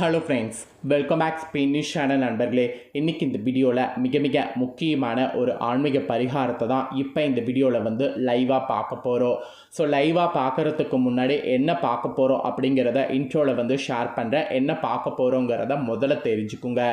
Hello friends welcome back ஸ்பெயினிஷ் நண்பர்களே. இன்றைக்கி இந்த வீடியோவில் மிக மிக முக்கியமான ஒரு ஆன்மீக பரிகாரத்தை தான் இப்போ இந்த வீடியோவில் வந்து லைவாக பார்க்க போகிறோம் ஸோ லைவாக பார்க்குறதுக்கு முன்னாடி என்ன பார்க்க போகிறோம் அப்படிங்கிறத இன்ட்ரோவில் வந்து ஷேர் பண்ணுறேன் என்ன பார்க்க போகிறோங்கிறத முதல்ல தெரிஞ்சுக்குங்க.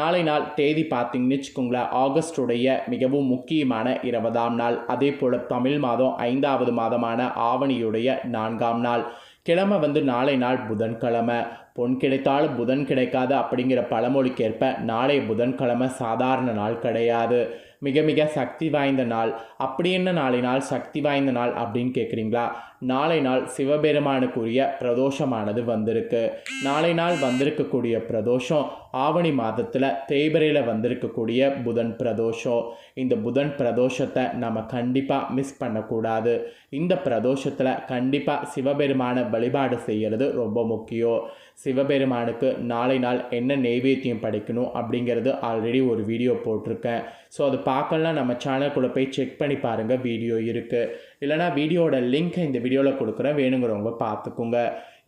நாளை நாள் தேதி பார்த்தீங்கன்னு வச்சுக்கோங்களேன் ஆகஸ்டுடைய மிகவும் முக்கியமான இருபதாம் நாள். அதே போல் தமிழ் மாதம் ஐந்தாவது மாதமான ஆவணியுடைய நான்காம் நாள். கிழமை வந்து நாளை நாள் புதன்கிழமை. பொன் கிடைத்தாலும் புதன் கிடைக்காது அப்படிங்கிற பழமொழிக்கேற்ப நாளை புதன்கிழமை சாதாரண நாள் கிடையாது. மிக மிக சக்தி வாய்ந்த நாள். அப்படி என்ன நாளை நாள் சக்தி வாய்ந்த நாள் அப்படின்னு கேட்குறீங்களா? நாளை நாள் சிவபெருமானுக்குரிய பிரதோஷமானது வந்திருக்கு. நாளை நாள் வந்திருக்கக்கூடிய பிரதோஷம் ஆவணி மாதத்தில் தேய்பிரையில் வந்திருக்கக்கூடிய புதன் பிரதோஷம். இந்த புதன் பிரதோஷத்தை நம்ம கண்டிப்பாக மிஸ் பண்ணக்கூடாது. இந்த பிரதோஷத்தில் கண்டிப்பாக சிவபெருமான வழிபாடு செய்கிறது ரொம்ப முக்கியம். சிவபெருமானுக்கு நாளை நாள் என்ன நெய்வேத்தியம் படைக்கணும் அப்படிங்கிறது ஆல்ரெடி ஒரு வீடியோ போட்டிருக்கேன். ஸோ அது பார்க்கலாம். நம்ம சேனல்குள்ளே போய் செக் பண்ணி பாருங்கள் வீடியோ இருக்குது இல்லைனா வீடியோட லிங்க் இந்த வீடியோவில் கொடுக்குறேன். வேணுங்கிறவங்க பார்த்துக்குங்க.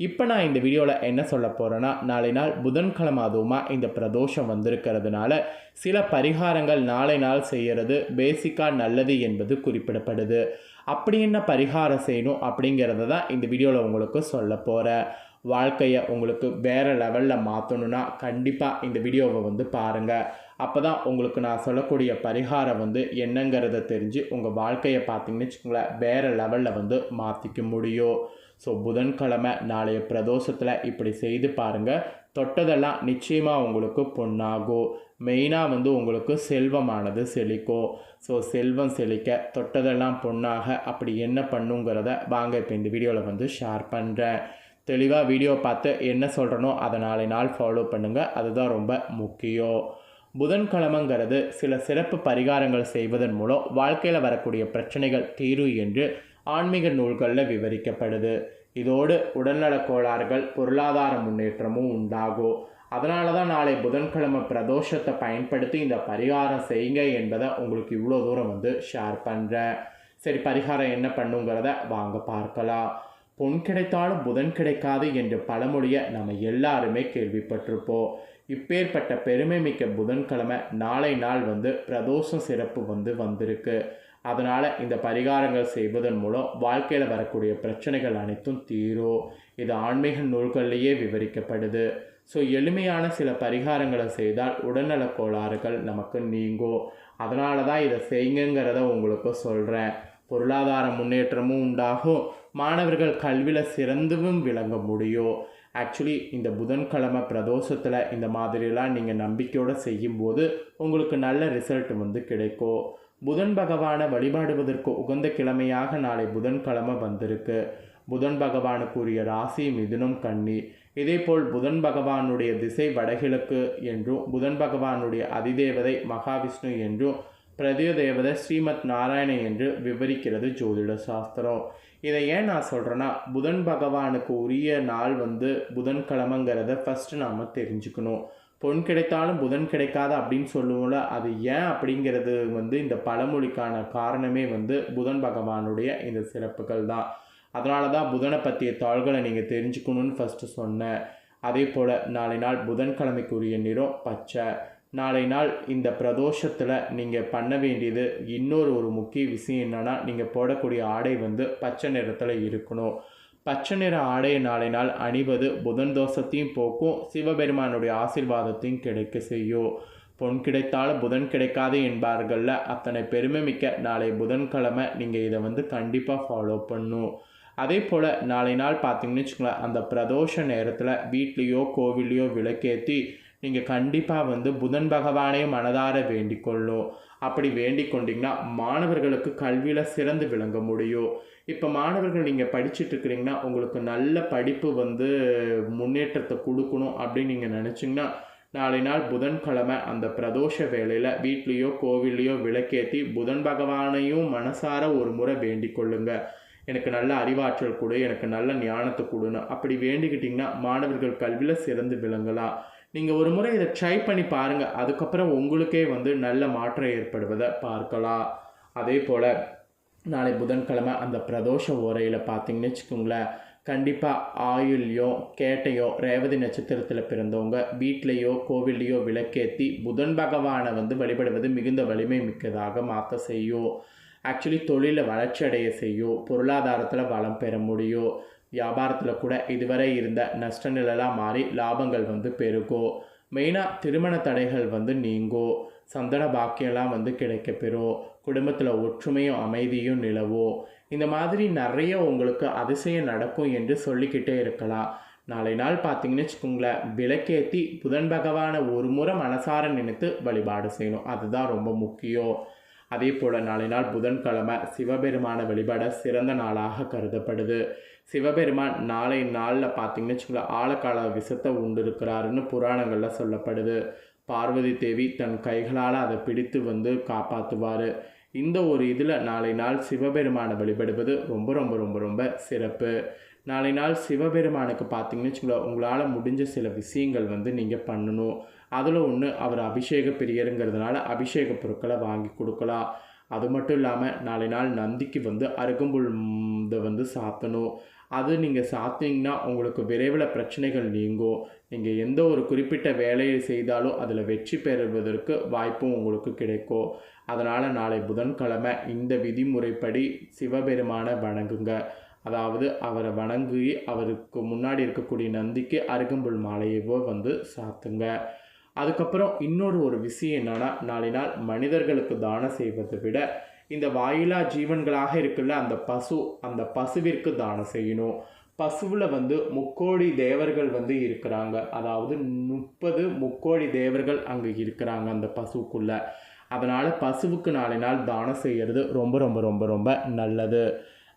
இப்போ நான் இந்த வீடியோவில் என்ன சொல்ல போகிறேன்னா நாளை நாள் புதன்கிழமை அதுவுமா இந்த பிரதோஷம் வந்திருக்கிறதுனால சில பரிகாரங்கள் நாளை நாள் செய்கிறது பேசிக்காக நல்லது என்பது குறிப்பிடப்படுது. அப்படி என்ன பரிகாரம் செய்யணும் அப்படிங்கிறத தான் இந்த வீடியோவில் உங்களுக்கு சொல்ல போகிறேன் வாழ்க்கையை உங்களுக்கு வேறு லெவலில் மாற்றணுன்னா கண்டிப்பாக இந்த வீடியோவை வந்து பாருங்கள் அப்போ தான் உங்களுக்கு நான் சொல்லக்கூடிய பரிகாரம் வந்து என்னங்கிறத தெரிஞ்சு உங்கள் வாழ்க்கையை பார்த்தீங்கன்னு வச்சுக்கோங்களேன் வேறு லெவலில் வந்து மாற்றிக்க முடியும். ஸோ புதன்கிழமை நாளைய பிரதோஷத்தில் இப்படி செய்து பாருங்கள் தொட்டதெல்லாம் நிச்சயமாக உங்களுக்கு பொண்ணாகும் மெயினாக வந்து உங்களுக்கு செல்வமானது செழிக்கும். ஸோ செல்வம் செழிக்க தொட்டதெல்லாம் பொண்ணாக அப்படி என்ன பண்ணுங்கிறத வாங்க இப்போ இந்த வீடியோவில் வந்து ஷேர் பண்ணுறேன் தெளிவாக வீடியோ பார்த்து என்ன சொல்கிறனோ அதை நாளை நாள் ஃபாலோ பண்ணுங்கள் அதுதான் ரொம்ப முக்கியம். புதன்கிழமைங்கிறது சில சிறப்பு பரிகாரங்கள் செய்வதன் மூலம் வாழ்க்கையில் வரக்கூடிய பிரச்சனைகள் தீரும் என்று ஆன்மீக நூல்களில் விவரிக்கப்படுது. இதோடு உடல்நலக் கோளாறுகள் பொருளாதார முன்னேற்றமும் உண்டாகும். அதனால தான் நாளை புதன்கிழமை பிரதோஷத்தை பயன்படுத்தி இந்த பரிகாரம் செய்யுங்க என்பதை உங்களுக்கு இவ்வளோ தூரம் வந்து ஷேர் பண்ணுறேன் சரி பரிகாரம் என்ன பண்ணுங்கிறத வாங்க பார்க்கலாம். பொன் கிடைத்தாலும் புதன் கிடைக்காது என்ற பழமொழியை நம்ம எல்லாருமே கேள்விப்பட்டிருப்போம். இப்பேற்பட்ட பெருமை மிக்க புதன்கிழமை நாளை நாள் வந்து பிரதோஷம் சிறப்பு வந்து வந்திருக்கு. அதனால் இந்த பரிகாரங்கள் செய்வதன் மூலம் வாழ்க்கையில் வரக்கூடிய பிரச்சனைகள் அனைத்தும் தீரும். இது ஆன்மீக நூல்கள்லேயே விவரிக்கப்படுது. ஸோ எளிமையான சில பரிகாரங்களை செய்தால் உடல்நலக் கோளாறுகள் நமக்கு நீங்கும். அதனால தான் இதை செய்யுங்கிறத உங்களுக்கு சொல்கிறேன் பொருளாதார முன்னேற்றமும் உண்டாகும். மாணவர்கள் கல்வியில் சிறந்தும் விளங்க முடியும். ஆக்சுவலி இந்த புதன்கிழமை பிரதோஷத்தில் இந்த மாதிரிலாம் நீங்கள் நம்பிக்கையோடு செய்யும்போது உங்களுக்கு நல்ல ரிசல்ட் வந்து கிடைக்கும். புதன் பகவானை வழிபாடுவதற்கு உகந்த கிழமையாக நாளை புதன்கிழமை வந்திருக்கு. புதன் பகவானுக்குரிய ராசி மிதுனம் கன்னி. இதேபோல் புதன் பகவானுடைய திசை வடகிழக்கு என்றும் புதன் பகவானுடைய அதிதேவதை மகாவிஷ்ணு என்றும் பிரதிய தேவதை ஸ்ரீமத் நாராயண என்று விவரிக்கிறது ஜோதிட சாஸ்திரம். இதை ஏன் நான் சொல்கிறேன்னா புதன் பகவானுக்கு உரிய நாள் வந்து புதன்கிழமைங்கிறத ஃபஸ்ட்டு நாம் தெரிஞ்சுக்கணும். பொன் கிடைத்தாலும் புதன் கிடைக்காது அப்படின்னு சொல்லுவோம்ல அது ஏன் அப்படிங்கிறது வந்து இந்த பழமொழிக்கான காரணமே வந்து புதன் பகவானுடைய இந்த சிறப்புகள் தான். அதனால தான் புதனை பற்றிய தாள்களை நீங்கள் தெரிஞ்சுக்கணும்னு ஃபஸ்ட்டு சொன்னேன். அதே போல் நாளை நாள் புதன்கிழமைக்குரிய நிறம் பச்சை. நாளை நாள் இந்த பிரதோஷத்தில் நீங்கள் பண்ண வேண்டியது இன்னொரு ஒரு முக்கிய விஷயம் என்னென்னா நீங்கள் போடக்கூடிய ஆடை வந்து பச்சை நிறத்தில் இருக்கணும். பச்சை நிற ஆடையை நாளை நாள் அணிவது புதன் தோஷத்தையும் போக்கும் சிவபெருமானுடைய ஆசிர்வாதத்தையும் கிடைக்க செய்யும். பொன் கிடைத்தாலும் புதன் கிடைக்காது என்பார்கள்ல அத்தனை பெருமை மிக்க நாளை புதன்கிழமை நீங்கள் இதை வந்து கண்டிப்பாக ஃபாலோ பண்ணும். அதே போல் நாளை நாள் பார்த்தீங்கன்னு வச்சுக்கோங்களேன் அந்த பிரதோஷ நேரத்தில் வீட்லேயோ கோவில்லையோ விளக்கேற்றி நீங்கள் கண்டிப்பாக வந்து புதன் பகவானையும் மனதார வேண்டிக் கொள்ளும் அப்படி வேண்டிக் கொண்டிங்கன்னா மாணவர்களுக்கு கல்வியில் சிறந்து விளங்க முடியும். இப்போ மாணவர்கள் நீங்கள் படிச்சுட்டு இருக்கிறீங்கன்னா உங்களுக்கு நல்ல படிப்பு வந்து முன்னேற்றத்தை கொடுக்கணும் அப்படின்னு நீங்கள் நினச்சிங்கன்னா நாளை நாள் புதன்கிழமை அந்த பிரதோஷ வேலையில் வீட்லேயோ கோவில்லையோ விளக்கேற்றி புதன் பகவானையும் மனசார ஒரு முறை வேண்டிக் கொள்ளுங்க எனக்கு நல்ல அறிவாற்றல் கொடு எனக்கு நல்ல ஞானத்தை கொடுன்னு. அப்படி வேண்டிக்கிட்டிங்கன்னா மாணவர்கள் கல்வியில் சிறந்து விளங்கலாம். நீங்கள் ஒரு முறை இதை ட்ரை பண்ணி பாருங்கள் அதுக்கப்புறம் உங்களுக்கே வந்து நல்ல மாற்றம் ஏற்படுவதை பார்க்கலாம். அதே போல் நாளை புதன்கிழமை அந்த பிரதோஷ உரையில் பார்த்தீங்கன்னு வச்சுக்கோங்களேன். கண்டிப்பாக ஆயுள்லையோ கேட்டையோ ரேவதி நட்சத்திரத்தில் பிறந்தவங்க வீட்லேயோ கோவில்லையோ விளக்கேற்றி புதன் பகவானை வந்து வழிபடுவது மிகுந்த வலிமை மிக்கதாக மாற்ற செய்யும். ஆக்சுவலி தொழிலில் வளர்ச்சி அடைய செய்யும். பொருளாதாரத்தில் வளம் பெற முடியும். வியாபாரத்தில் கூட இதுவரை இருந்த நஷ்ட நிலைலாம் மாறி லாபங்கள் வந்து பெருகும் மெயினாக திருமண தடைகள் வந்து நீங்கும் சந்தன பாக்கியம்லாம் வந்து கிடைக்க பெறும் குடும்பத்தில் ஒற்றுமையும் அமைதியும் நிலவும் இந்த மாதிரி நிறைய உங்களுக்கு அதிசயம் நடக்கும் என்று சொல்லிக்கிட்டே இருக்கலாம். நாளை நாள் பார்த்தீங்கன்னு வச்சுக்கோங்களேன் விளக்கேற்றி புதன் பகவானை ஒரு முறை மனசார நினைத்து வழிபாடு செய்யணும். அதுதான் ரொம்ப முக்கியம். அதே போல் நாளை நாள் புதன்கிழமை சிவபெருமான வழிபட சிறந்த நாளாக கருதப்படுது. சிவபெருமான் நாளை நாளில் பார்த்தீங்கன்னு வச்சுக்கோங்களேன் ஆழக்கால விஷத்தை உண்டு இருக்கிறாருன்னு புராணங்களில் சொல்லப்படுது. பார்வதி தேவி தன் கைகளால் அதை பிடித்து வந்து காப்பாற்றுவார் இந்த ஒரு இதில் நாளை நாள் சிவபெருமானை வழிபடுவது ரொம்ப ரொம்ப ரொம்ப ரொம்ப சிறப்பு. நாளை நாள் சிவபெருமானுக்கு பார்த்தீங்கன்னு வச்சுக்கோங்களேன் உங்களால் முடிஞ்ச சில விஷயங்கள் வந்து நீங்கள் பண்ணணும். அதில் ஒன்று அவர் அபிஷேக பிரியருங்கிறதுனால அபிஷேக பொருட்களை வாங்கி கொடுக்கலாம். அது மட்டும் இல்லாமல் நாளை நாள் நந்திக்கு வந்து அருகம்புல் இதை வந்து சாத்தணும். அது நீங்கள் சாத்தீங்கன்னா உங்களுக்கு விரைவில் பிரச்சனைகள் நீங்கும். நீங்கள் எந்த ஒரு குறிப்பிட்ட வேலையை செய்தாலும் அதில் வெற்றி பெறுவதற்கு வாய்ப்பும் உங்களுக்கு கிடைக்கும். அதனால் நாளை புதன்கிழமை இந்த விதிமுறைப்படி சிவபெருமானை வணங்குங்க. அதாவது அவரை வணங்கி அவருக்கு முன்னாடி இருக்கக்கூடிய நந்திக்கு அருகம்புல் மாலையவோ வந்து சாத்துங்க. அதுக்கப்புறம் இன்னொரு ஒரு விஷயம் என்னென்னா நாளை நாள் மனிதர்களுக்கு தானம் செய்வதை விட இந்த வாயிலா ஜீவன்களாக இருக்குல்ல அந்த பசு அந்த பசுவிற்கு தானம் செய்யணும். பசுவில் வந்து முக்கோடி தேவர்கள் வந்து இருக்கிறாங்க. அதாவது முப்பது முக்கோடி தேவர்கள் அங்கே இருக்கிறாங்க அந்த பசுக்குள்ளே. அதனால் பசுவுக்கு நாளை நாள் தானம் செய்கிறது ரொம்ப ரொம்ப ரொம்ப ரொம்ப நல்லது.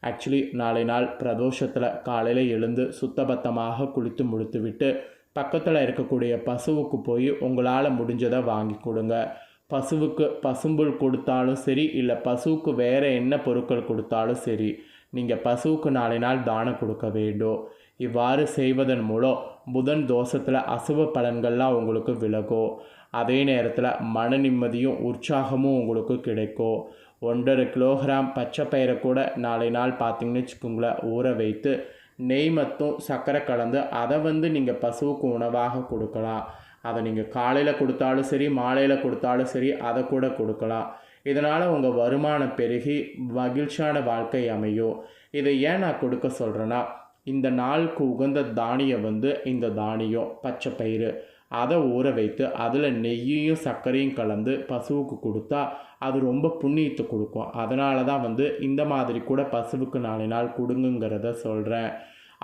ஆக்சுவலி நாளை நாள் பிரதோஷத்தில் காலையில் எழுந்து சுத்தபத்தமாக குளித்து முடித்துவிட்டு பக்கத்தில் இருக்கக்கூடிய பசுவுக்கு போய் உங்களால் முடிஞ்சதை வாங்கி கொடுங்க. பசுவுக்கு பசும்புல் கொடுத்தாலும் சரி இல்லை பசுவுக்கு வேறு என்ன பொருட்கள் கொடுத்தாலும் சரி நீங்கள் பசுவுக்கு நாளை நாள் தானம் கொடுக்க வேண்டும். இவ்வாறு செய்வதன் மூலம் புதன் தோஷத்தில் அசுவ பலன்கள்லாம் உங்களுக்கு விலகும். அதே நேரத்தில் மன நிம்மதியும் உற்சாகமும் உங்களுக்கு கிடைக்கும். ஒன்றரை கிலோகிராம் பச்சை பயிரை கூட நாளை நாள் பார்த்தீங்கன்னு வச்சுக்கோங்களேன் ஊற வைத்து நெய் மற்றும் சர்க்கரை கலந்து அதை வந்து நீங்கள் பசுவுக்கு உணவாக கொடுக்கலாம். அதை நீங்கள் காலையில் கொடுத்தாலும் சரி மாலையில் கொடுத்தாலும் சரி அதை கூட கொடுக்கலாம். இதனால் உங்கள் வருமானம் பெருகி மகிழ்ச்சியான வாழ்க்கை அமையும். இதை ஏன் நான் கொடுக்க சொல்கிறேன்னா இந்த நாளுக்கு உகந்த தானியம் வந்து இந்த தானியம் பச்சை பயிறு. அதை ஊற வைத்து அதில் நெய்யையும் சர்க்கரையும் கலந்து பசுவுக்கு கொடுத்தா அது ரொம்ப புண்ணியத்தை கொடுக்கும். அதனால தான் வந்து இந்த மாதிரி கூட பசுவுக்கு நாலு நாள் கொடுங்குங்கிறத சொல்கிறேன்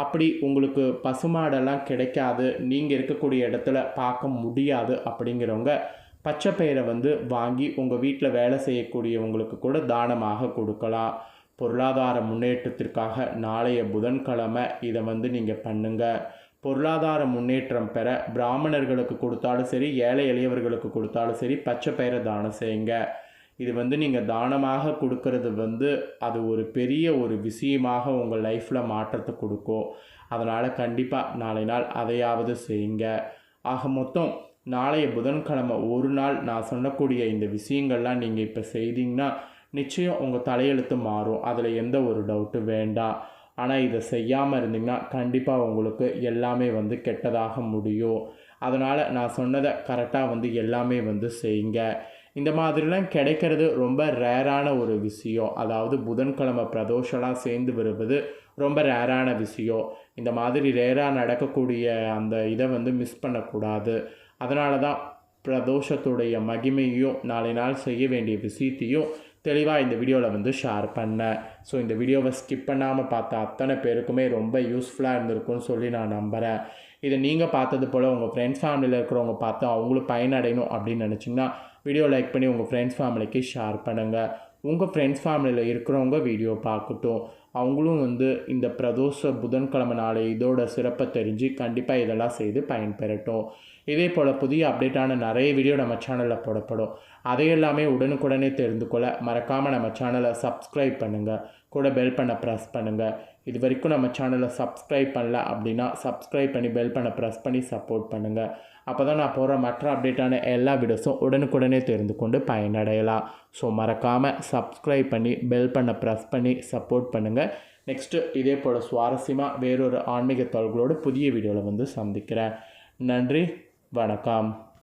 அப்படி உங்களுக்கு பசுமாடெல்லாம் கிடைக்காது நீங்கள் இருக்கக்கூடிய இடத்துல பார்க்க முடியாது அப்படிங்கிறவங்க பச்சை பயிரை வந்து வாங்கி உங்கள் வீட்டில் வேலை செய்யக்கூடியவங்களுக்கு கூட தானமாக கொடுக்கலாம். பொருளாதார முன்னேற்றத்திற்காக நாளைய புதன்கிழமை இதை வந்து நீங்கள் பண்ணுங்கள் பொருளாதார முன்னேற்றம் பெற பிராமணர்களுக்கு கொடுத்தாலும் சரி ஏழை எளியவர்களுக்கு கொடுத்தாலும் சரி பச்சை பயிரை தானம் செய்யுங்க. இது வந்து நீங்கள் தானமாக கொடுக்கறது வந்து அது ஒரு பெரிய ஒரு விஷயமாக உங்கள் லைஃப்பில் மாற்றத்தை கொடுக்கும். அதனால் கண்டிப்பாக நாளை நாள் அதையாவது செய்யுங்க. ஆக மொத்தம் நாளைய புதன்கிழமை ஒரு நாள் நான் சொல்லக்கூடிய இந்த விஷயங்கள்லாம் நீங்கள் இப்போ செய்தீங்கன்னா நிச்சயம் உங்கள் தலையெழுத்து மாறும். அதில் எந்த ஒரு டவுட்டும் வேண்டாம். ஆனால் இதை செய்யாமல் இருந்தீங்கன்னா கண்டிப்பாக உங்களுக்கு எல்லாமே வந்து கெட்டதாக முடியும். அதனால் நான் சொன்னதை கரெக்டாக வந்து எல்லாமே வந்து செய்யுங்க. இந்த மாதிரிலாம் கிடைக்கிறது ரொம்ப ரேரான ஒரு விஷயம். அதாவது புதன்கிழமை பிரதோஷம்லாம் சேர்ந்து வருவது ரொம்ப ரேரான விஷயம். இந்த மாதிரி ரேராக நடக்கக்கூடிய அந்த இதை வந்து மிஸ் பண்ணக்கூடாது. அதனால தான் பிரதோஷத்துடைய மகிமையும் நாளை நாள் செய்ய வேண்டிய விஷயத்தையும் தெளிவாக இந்த வீடியோவில் வந்து ஷேர் பண்ணேன் ஸோ இந்த வீடியோவை ஸ்கிப் பண்ணாமல் பார்த்த அத்தனை பேருக்குமே ரொம்ப யூஸ்ஃபுல்லாக இருந்திருக்கும்னு சொல்லி நான் நம்புகிறேன் இதை நீங்கள் பார்த்தது போல் உங்கள் ஃப்ரெண்ட்ஸ் ஃபேமிலியில் இருக்கிறவங்க பார்த்து அவங்களும் பயனடையணும் அப்படின்னு நினச்சிங்கன்னா வீடியோ லைக் பண்ணி உங்கள் ஃப்ரெண்ட்ஸ் ஃபேமிலிக்கு ஷேர் பண்ணுங்கள் உங்கள் ஃப்ரெண்ட்ஸ் ஃபேமிலியில் இருக்கிறவங்க வீடியோ பார்க்கட்டும். அவங்களும் வந்து இந்த பிரதோஷ புதன்கிழமை நாளை இதோட சிறப்பை தெரிஞ்சு கண்டிப்பாக இதெல்லாம் செய்து பயன்பெறட்டும். இதே போல் புதிய அப்டேட்டான நிறைய வீடியோ நம்ம சேனலில் போடப்படும். அதையெல்லாமே உடனுக்குடனே தெரிந்து கொள்ள மறக்காமல் நம்ம சேனலை சப்ஸ்கிரைப் பண்ணுங்கள் கூட பெல் பண்ண ப்ரெஸ் பண்ணுங்கள் இது வரைக்கும் நம்ம சேனலை சப்ஸ்கிரைப் பண்ணல அப்படின்னா சப்ஸ்கிரைப் பண்ணி பெல் பண்ண ப்ரெஸ் பண்ணி சப்போர்ட் பண்ணுங்கள் அப்போ தான் நான் போகிற மற்ற அப்டேட்டான எல்லா வீடியோஸும் உடனுக்குடனே தெரிந்து கொண்டு பயனடையலாம். ஸோ மறக்காமல் சப்ஸ்கிரைப் பண்ணி பெல் பண்ண ப்ரெஸ் பண்ணி சப்போர்ட் பண்ணுங்கள் நெக்ஸ்ட்டு இதே போல் சுவாரஸ்யமாக வேறொரு ஆன்மீக தகவல்களோடு புதிய வீடியோவில் வந்து சந்திக்கிறேன். நன்றி வணக்கம்.